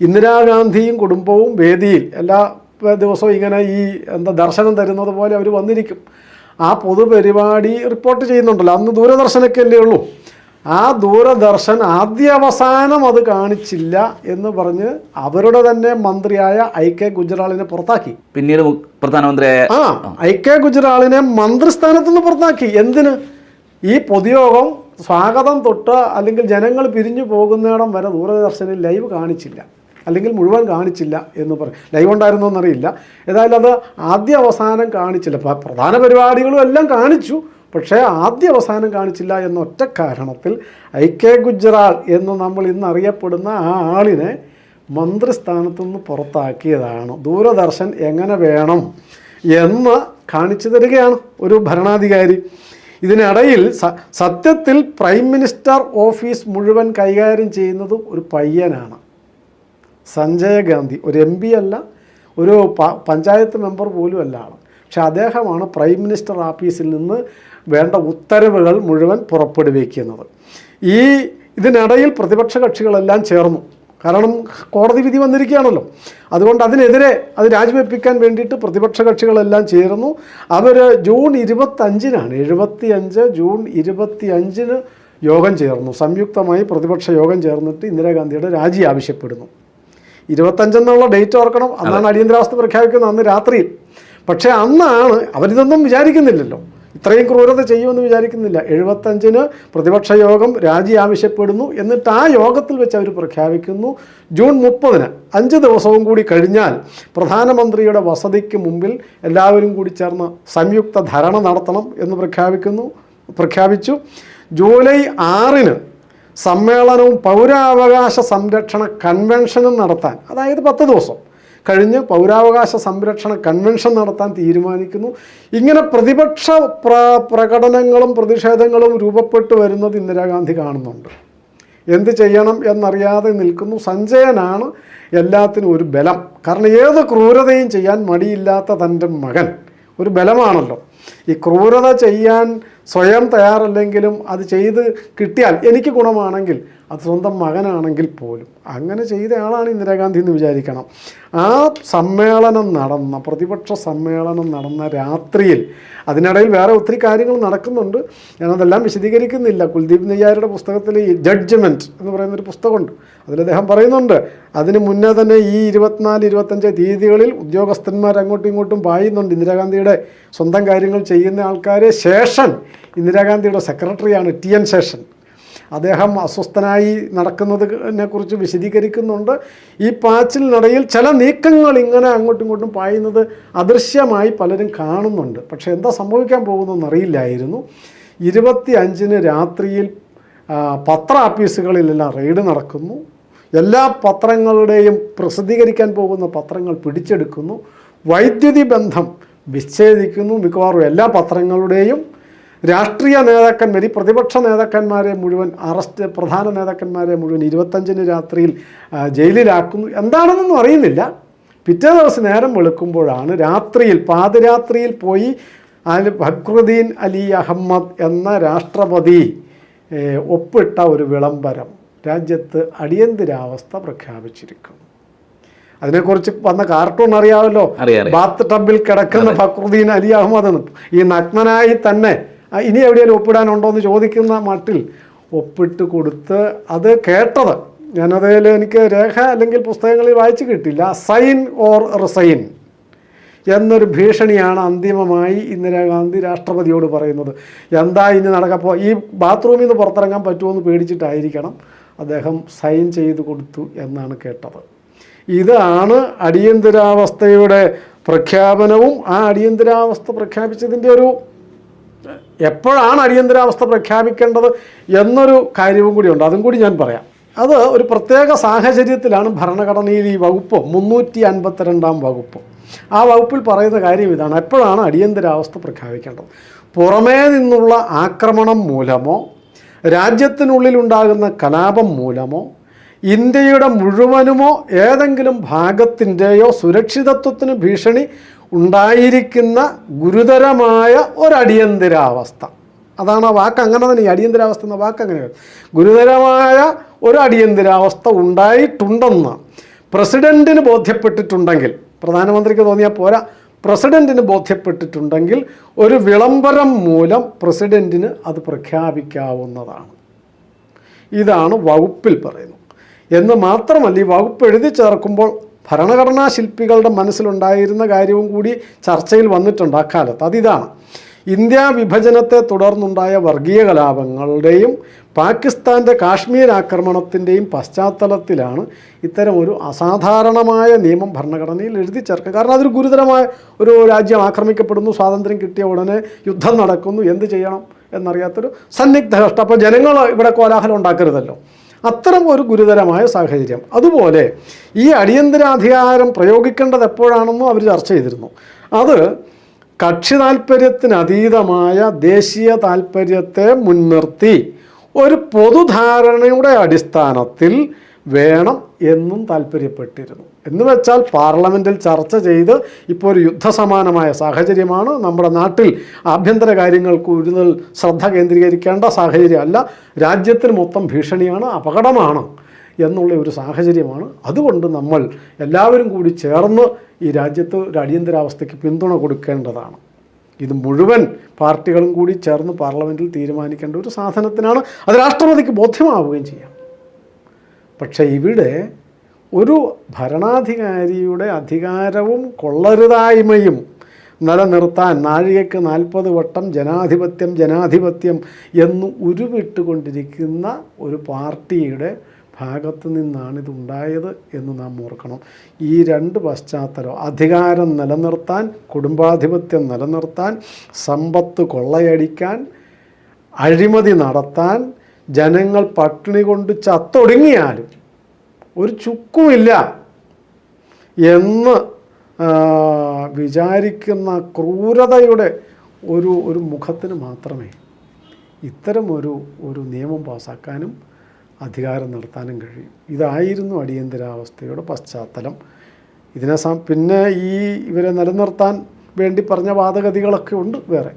ഇന്ദിരാഗാന്ധിയും കുടുംബവും വേദിയിൽ എല്ലാ ദിവസവും ഇങ്ങനെ ഈ എന്താ ദർശനം തരുന്നത് പോലെ അവർ വന്നിരിക്കും. ആ പൊതുപരിപാടി റിപ്പോർട്ട് ചെയ്യുന്നുണ്ടല്ലോ. അന്ന് ദൂരദർശനൊക്കെ അല്ലേ ഉള്ളൂ. ആ ദൂരദർശൻ ആദ്യ അവസാനം അത് കാണിച്ചില്ല എന്ന് പറഞ്ഞ് അവരുടെ തന്നെ മന്ത്രിയായ ഐ കെ ഗുജറാളിനെ പുറത്താക്കി. പിന്നീട് പ്രധാനമന്ത്രിയായ ആ. ഐ കെ ഗുജറാളിനെ മന്ത്രിസ്ഥാനത്ത് നിന്ന് പുറത്താക്കി. എന്തിന്? ഈ പൊതുയോഗം സ്വാഗതം തൊട്ട് അല്ലെങ്കിൽ ജനങ്ങൾ പിരിഞ്ഞു പോകുന്നിടം വരെ ദൂരദർശനിൽ ലൈവ് കാണിച്ചില്ല. അല്ലെങ്കിൽ മുഴുവൻ കാണിച്ചില്ല എന്ന് പറയും ലൈവ് ഉണ്ടായിരുന്നോ എന്നറിയില്ല. ഏതായാലും അത് ആദ്യ അവസാനം കാണിച്ചില്ല. പ്രധാന പരിപാടികളും എല്ലാം കാണിച്ചു. പക്ഷേ ആദ്യ അവസാനം കാണിച്ചില്ല എന്ന ഒറ്റ കാരണത്തിൽ ഐ കെ ഗുജറാൾ എന്ന് നമ്മൾ ഇന്ന് അറിയപ്പെടുന്ന ആ ആളിനെ മന്ത്രിസ്ഥാനത്തു നിന്ന് പുറത്താക്കിയതാണ്. ദൂരദർശൻ എങ്ങനെ വേണം എന്ന് കാണിച്ചു തരികയാണ് ഒരു ഭരണാധികാരി. ഇതിനിടയിൽ സത്യത്തിൽ പ്രൈം മിനിസ്റ്റർ ഓഫീസ് മുഴുവൻ കൈകാര്യം ചെയ്യുന്നത് ഒരു പയ്യനാണ്. സഞ്ജയ് ഗാന്ധി ഒരു എം പി അല്ല ഒരു പഞ്ചായത്ത് മെമ്പർ പോലും അല്ല ആൾ പക്ഷെ അദ്ദേഹമാണ് പ്രൈം മിനിസ്റ്റർ ഓഫീസിൽ നിന്ന് വേണ്ട ഉത്തരവുകൾ മുഴുവൻ പുറപ്പെടുവിക്കുന്നത്. ഈ ഇതിനിടയിൽ പ്രതിപക്ഷ കക്ഷികളെല്ലാം ചേർന്നു. കാരണം കോടതി വിധി വന്നിരിക്കുകയാണല്ലോ. അതുകൊണ്ട് അതിനെതിരെ അത് രാജിവെപ്പിക്കാൻ വേണ്ടിയിട്ട് പ്രതിപക്ഷ കക്ഷികളെല്ലാം ചേർന്നു. അവർ ജൂൺ ഇരുപത്തഞ്ചിനാണ് എഴുപത്തി അഞ്ച് ജൂൺ ഇരുപത്തി അഞ്ചിന് യോഗം ചേർന്നു. സംയുക്തമായി പ്രതിപക്ഷ യോഗം ചേർന്നിട്ട് ഇന്ദിരാഗാന്ധിയുടെ രാജി ആവശ്യപ്പെടുന്നു. ഇരുപത്തഞ്ചെന്നുള്ള ഡേറ്റ് ഓർക്കണം. അന്നാണ് അടിയന്തരാവസ്ഥ പ്രഖ്യാപിക്കുന്നത് അന്ന് രാത്രിയിൽ. പക്ഷേ അന്നാണ് അവരിതൊന്നും വിചാരിക്കുന്നില്ലല്ലോ. ഇത്രയും ക്രൂരത ചെയ്യുമെന്ന് വിചാരിക്കുന്നില്ല. എഴുപത്തഞ്ചിന് പ്രതിപക്ഷ യോഗം രാജി ആവശ്യപ്പെടുന്നു എന്നിട്ട് ആ യോഗത്തിൽ വെച്ച് അവർ പ്രഖ്യാപിക്കുന്നു. ജൂൺ മുപ്പതിന് അഞ്ച് ദിവസവും കൂടി കഴിഞ്ഞാൽ പ്രധാനമന്ത്രിയുടെ വസതിക്ക് മുമ്പിൽ എല്ലാവരും കൂടി ചേർന്ന് സംയുക്ത ധരണ നടത്തണം എന്ന് പ്രഖ്യാപിക്കുന്നു പ്രഖ്യാപിച്ചു. ജൂലൈ ആറിന് സമ്മേളനവും പൗരാവകാശ സംരക്ഷണ കൺവെൻഷനും നടത്താൻ അതായത് പത്ത് ദിവസം കഴിഞ്ഞ് പൗരാവകാശ സംരക്ഷണ കൺവെൻഷൻ നടത്താൻ തീരുമാനിക്കുന്നു. ഇങ്ങനെ പ്രതിപക്ഷ പ്ര പ്രകടനങ്ങളും പ്രതിഷേധങ്ങളും രൂപപ്പെട്ടു വരുന്നത് ഇന്ദിരാഗാന്ധി കാണുന്നുണ്ട്. എന്ത് ചെയ്യണം എന്നറിയാതെ നിൽക്കുന്നു. സഞ്ജയനാണ് എല്ലാത്തിനും ഒരു ബലം. കാരണം ഏത് ക്രൂരതയും ചെയ്യാൻ മടിയില്ലാത്ത തന്റെ മകൻ. ഒരു ബലമാണല്ലോ. ഈ ക്രൂരത ചെയ്യാൻ സ്വയം തയ്യാറല്ലെങ്കിലും അത് ചെയ്ത് കിട്ടിയാൽ എനിക്ക് ഗുണമാണെങ്കിൽ അത് സ്വന്തം മകനാണെങ്കിൽ പോലും. അങ്ങനെ ചെയ്ത ആളാണ് ഇന്ദിരാഗാന്ധി എന്ന് വിചാരിക്കണം. ആ സമ്മേളനം നടന്ന പ്രതിപക്ഷ സമ്മേളനം നടന്ന രാത്രിയിൽ അതിനിടയിൽ വേറെ ഒത്തിരി കാര്യങ്ങൾ നടക്കുന്നുണ്ട്. ഞാനതെല്ലാം വിശദീകരിക്കുന്നില്ല. കുൽദീപ് നെയ്യാരുടെ പുസ്തകത്തിൽ ഈ ജഡ്ജ്മെന്റ് എന്ന് പറയുന്നൊരു പുസ്തകമുണ്ട്. അതിൽ അദ്ദേഹം പറയുന്നുണ്ട് അതിന് മുന്നേ തന്നെ ഈ ഇരുപത്തിനാല് ഇരുപത്തഞ്ച് തീയതികളിൽ ഉദ്യോഗസ്ഥന്മാർ അങ്ങോട്ടും ഇങ്ങോട്ടും പായുന്നുണ്ട്. ഇന്ദിരാഗാന്ധിയുടെ സ്വന്തം കാര്യങ്ങൾ ചെയ്യുന്ന ആൾക്കാരെ ശേഷൻ ഇന്ദിരാഗാന്ധിയുടെ സെക്രട്ടറിയാണ് ടി എൻ ശേഷൻ. അദ്ദേഹം അസ്വസ്ഥനായി നടക്കുന്നതിനെ കുറിച്ച് വിശദീകരിക്കുന്നുണ്ട്. ഈ പാച്ചിലിനിടയിൽ ചില നീക്കങ്ങൾ ഇങ്ങനെ അങ്ങോട്ടും ഇങ്ങോട്ടും പായുന്നത് അദൃശ്യമായി പലരും കാണുന്നുണ്ട്. പക്ഷേ എന്താ സംഭവിക്കാൻ പോകുന്നതെന്ന് അറിയില്ലായിരുന്നു. ഇരുപത്തി അഞ്ചിന് രാത്രിയിൽ പത്ര ആഫീസുകളിലെല്ലാം റെയ്ഡ് നടക്കുന്നു. എല്ലാ പത്രങ്ങളുടെയും പ്രസിദ്ധീകരിക്കാൻ പോകുന്ന പത്രങ്ങൾ പിടിച്ചെടുക്കുന്നു. വൈദ്യുതി ബന്ധം വിച്ഛേദിക്കുന്നു. മിക്കവാറും എല്ലാ പത്രങ്ങളുടെയും രാഷ്ട്രീയ നേതാക്കന്മാർ ഈ പ്രതിപക്ഷ നേതാക്കന്മാരെ മുഴുവൻ അറസ്റ്റ് പ്രധാന നേതാക്കന്മാരെ മുഴുവൻ ഇരുപത്തഞ്ചിന് രാത്രിയിൽ ജയിലിലാക്കുന്നു. എന്താണെന്നൊന്നും അറിയുന്നില്ല. പിറ്റേ ദിവസം നേരം വെളുക്കുമ്പോഴാണ് രാത്രിയിൽ പാതിരാത്രിയിൽ പോയി അൽ ഫക്രുദ്ദീൻ അലി അഹമ്മദ് എന്ന രാഷ്ട്രപതി ഒപ്പിട്ട ഒരു വിളംബരം. രാജ്യത്ത് അടിയന്തരാവസ്ഥ പ്രഖ്യാപിച്ചിരിക്കുന്നു. അതിനെക്കുറിച്ച് വന്ന കാർട്ടൂൺ അറിയാമല്ലോ. അറിയാം, അറിയാം. ബാത്ത് ടബിൽ കിടക്കുന്ന ഫക്രുദ്ദീൻ അലി അഹമ്മദ് ഈ നഗ്നനായി തന്നെ ഇനി എവിടെയെങ്കിലും ഒപ്പിടാനുണ്ടോ എന്ന് ചോദിക്കുന്ന മട്ടിൽ ഒപ്പിട്ട് കൊടുത്ത് അത് കേട്ടത്. ഞാനതിൽ എനിക്ക് രേഖ അല്ലെങ്കിൽ പുസ്തകങ്ങളിൽ വായിച്ചു കിട്ടില്ല സൈൻ ഓർ റിസൈൻ എന്നൊരു ഭീഷണിയാണ് അന്തിമമായി ഇന്ദിരാഗാന്ധി രാഷ്ട്രപതിയോട് പറയുന്നത്. എന്താ ഇനി നടക്കപ്പോൾ ഈ ബാത്റൂമിൽ നിന്ന് പുറത്തിറങ്ങാൻ പറ്റുമോ എന്ന് പേടിച്ചിട്ടായിരിക്കണം അദ്ദേഹം സൈൻ ചെയ്ത് കൊടുത്തു എന്നാണ് കേട്ടത്. ഇതാണ് അടിയന്തരാവസ്ഥയുടെ പ്രഖ്യാപനവും ആ അടിയന്തരാവസ്ഥ പ്രഖ്യാപിച്ചതിന്റെ ഒരു എപ്പോഴാണ് അടിയന്തരാവസ്ഥ പ്രഖ്യാപിക്കേണ്ടത് എന്നൊരു കാര്യവും കൂടിയുണ്ട് അതും കൂടി ഞാൻ പറയാം. അത് ഒരു പ്രത്യേക സാഹചര്യത്തിലാണ് ഭരണഘടനയിൽ ഈ വകുപ്പ് മുന്നൂറ്റി അൻപത്തിരണ്ടാം വകുപ്പ്. ആ വകുപ്പിൽ പറയുന്ന കാര്യം ഇതാണ്. എപ്പോഴാണ് അടിയന്തരാവസ്ഥ പ്രഖ്യാപിക്കേണ്ടത്? പുറമേ നിന്നുള്ള ആക്രമണം മൂലമോ രാജ്യത്തിനുള്ളിലുണ്ടാകുന്ന കലാപം മൂലമോ ഇന്ത്യയുടെ മുഴുവനുമോ ഏതെങ്കിലും ഭാഗത്തിന്റെയോ സുരക്ഷിതത്വത്തിന് ഭീഷണി ഉണ്ടായിരിക്കുന്ന ഗുരുതരമായ ഒരടിയന്തരാവസ്ഥ. അതാണ് ആ വാക്ക് അങ്ങനെ തന്നെ ഈ അടിയന്തരാവസ്ഥ എന്ന വാക്ക് അങ്ങനെ. ഗുരുതരമായ ഒരു അടിയന്തരാവസ്ഥ ഉണ്ടായിട്ടുണ്ടെന്ന് പ്രസിഡന്റിന് ബോധ്യപ്പെട്ടിട്ടുണ്ടെങ്കിൽ പ്രധാനമന്ത്രിക്ക് തോന്നിയാൽ പോരാ പ്രസിഡന്റിന് ബോധ്യപ്പെട്ടിട്ടുണ്ടെങ്കിൽ ഒരു വിളംബരം മൂലം പ്രസിഡന്റിന് അത് പ്രഖ്യാപിക്കാവുന്നതാണ്. ഇതാണ് വകുപ്പിൽ പറയുന്നു. എന്ന് മാത്രമല്ല ഈ വകുപ്പ് എഴുതി ചേർക്കുമ്പോൾ ഭരണഘടനാ ശില്പികളുടെ മനസ്സിലുണ്ടായിരുന്ന കാര്യവും കൂടി ചർച്ചയിൽ വന്നിട്ടുണ്ട് അക്കാലത്ത്. അതിതാണ് ഇന്ത്യ വിഭജനത്തെ തുടർന്നുണ്ടായ വർഗീയ കലാപങ്ങളുടെയും പാകിസ്ഥാന്റെ കാശ്മീർ ആക്രമണത്തിന്റെയും പശ്ചാത്തലത്തിലാണ് ഇത്തരം ഒരു അസാധാരണമായ നിയമം ഭരണഘടനയിൽ എഴുതി ചേർക്കുക. കാരണം അതൊരു ഗുരുതരമായ ഒരു രാജ്യം ആക്രമിക്കപ്പെടുന്നു സ്വാതന്ത്ര്യം കിട്ടിയ ഉടനെ യുദ്ധം നടക്കുന്നു എന്ത് ചെയ്യണം എന്നറിയാത്തൊരു സന്നിഗ്ധ കഷ്ടം. അപ്പോൾ ജനങ്ങൾ ഇവിടെ കോലാഹലം ഉണ്ടാക്കരുതല്ലോ. അത്തരം ഒരു ഗുരുതരമായ സാഹചര്യം. അതുപോലെ ഈ അടിയന്തരാധികാരം പ്രയോഗിക്കേണ്ടത് എപ്പോഴാണെന്നും അവർ ചർച്ച ചെയ്തിരുന്നു. അത് കക്ഷി താല്പര്യത്തിനതീതമായ ദേശീയ താല്പര്യത്തെ മുൻനിർത്തി ഒരു പൊതുധാരണയുടെ അടിസ്ഥാനത്തിൽ വേണം എന്നും താല്പര്യപ്പെട്ടിരുന്നു എന്ന് വെച്ചാൽ പാർലമെന്റിൽ ചർച്ച ചെയ്ത് ഇപ്പോൾ ഒരു യുദ്ധസമാനമായ സാഹചര്യമാണ്. നമ്മുടെ നാട്ടിൽ ആഭ്യന്തര കാര്യങ്ങൾ കൂടുതൽ ശ്രദ്ധ കേന്ദ്രീകരിക്കേണ്ട സാഹചര്യമല്ല. രാജ്യത്തിന് മൊത്തം ഭീഷണിയാണ് അപകടമാണ് എന്നുള്ള ഒരു സാഹചര്യമാണ്. അതുകൊണ്ട് നമ്മൾ എല്ലാവരും കൂടി ചേർന്ന് ഈ രാജ്യത്ത് ഒരു അടിയന്തരാവസ്ഥയ്ക്ക് പിന്തുണ കൊടുക്കേണ്ടതാണ്. ഇത് മുഴുവൻ പാർട്ടികളും കൂടി ചേർന്ന് പാർലമെന്റിൽ തീരുമാനിക്കേണ്ട ഒരു സാധനത്തിനാണ് അത് രാഷ്ട്രപതിക്ക് ബോധ്യമാവുകയും ചെയ്യാം. പക്ഷേ ഇവിടെ ഒരു ഭരണാധികാരിയുടെ അധികാരവും കൊള്ളരുതായ്മയും നിലനിർത്താൻ നാഴികയ്ക്ക് നാൽപ്പത് വട്ടം ജനാധിപത്യം ജനാധിപത്യം എന്ന് ഉരുവിട്ടുകൊണ്ടിരിക്കുന്ന ഒരു പാർട്ടിയുടെ ഭാഗത്ത് നിന്നാണ് ഇതുണ്ടായത് എന്ന് നാം ഓർക്കണം. ഈ രണ്ട് പശ്ചാത്തലം അധികാരം നിലനിർത്താൻ കുടുംബാധിപത്യം നിലനിർത്താൻ സമ്പത്ത് കൊള്ളയടിക്കാൻ അഴിമതി നടത്താൻ ജനങ്ങൾ പട്ടിണി കൊണ്ട് ചത്തൊടുങ്ങിയാലും ഒരു ചുക്കുമില്ല എന്ന് വിചാരിക്കുന്ന ക്രൂരതയുടെ ഒരു ഒരു മുഖത്തിന് മാത്രമേ ഇത്തരം ഒരു നിയമം പാസാക്കാനും അധികാരം നടത്താനും കഴിയും. ഇതായിരുന്നു അടിയന്തരാവസ്ഥയുടെ പശ്ചാത്തലം. ഇതിനെ പിന്നെ ഈ ഇവരെ നിലനിർത്താൻ വേണ്ടി പറഞ്ഞ വാദഗതികളൊക്കെ ഉണ്ട് വേറെ.